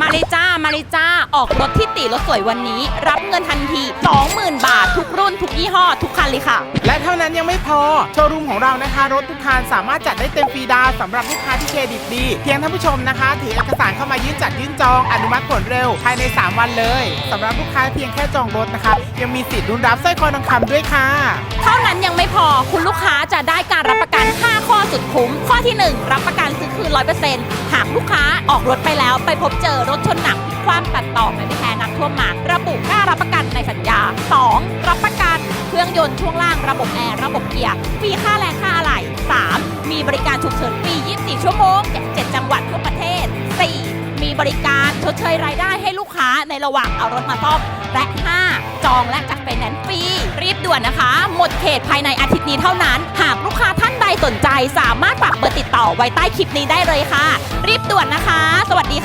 มาเลยจ้า มาเลยจ้า ออกรถที่ตีรถสวยวันนี้ รับเงินทันที 20,000 บาท ทุกรุ่น ทุกยี่ห้อ ทุกคันเลยค่ะ และเท่านั้นยังไม่พอ โชว์รูมของเรานะคะ รถทุกคันสามารถจัดได้เต็มฟรีดาวน์สำหรับลูกค้าที่เครดิตดี เพียงท่านผู้ชมนะคะ ถือเอกสารเข้ามายื่นจัดยื่นจอง อนุมัติผลเร็ว ภายใน 3 วันเลยสำหรับลูกค้าเพียงแค่จองรถนะคะ ยังมีสิทธิ์ลุ้นรับสร้อยคอทองคำด้วยค่ะ เท่านั้นยังไม่พอคุณลูกค้า คุ้ม ข้อที่ 1 รับประกันซื้อคืน 100%หากลูกค้าออกรถไปแล้วไปพบเจอรถชนหนักพลิกคว่ำตัดต่อไม่แพ้น้ำท่วมมาระบุค่ารับประกันในสัญญา 2. รับประกันเครื่องยนต์ช่วงล่างระบบแอร์ระบบเกียร์ฟรีค่าแรงค่าอะไหล่ 3. มีบริการฉุกเฉินฟรี 24 ชั่วโมง 7 จังหวัดทั่วประเทศ 4. มีบริการชดเชยรายได้ให้ลูกค้าในระหว่างเอารถมาซ่อมและ 5. จองและจัดไฟแนนซ์ฟรีรีบด่วนนะคะ หมดเขตภายในอาทิตย์นี้เท่านั้นหา สนใจสามารถฝากเบอร์ติดต่อไว้ใต้คลิปนี้ได้เลยค่ะ รีบด่วนนะคะ สวัสดี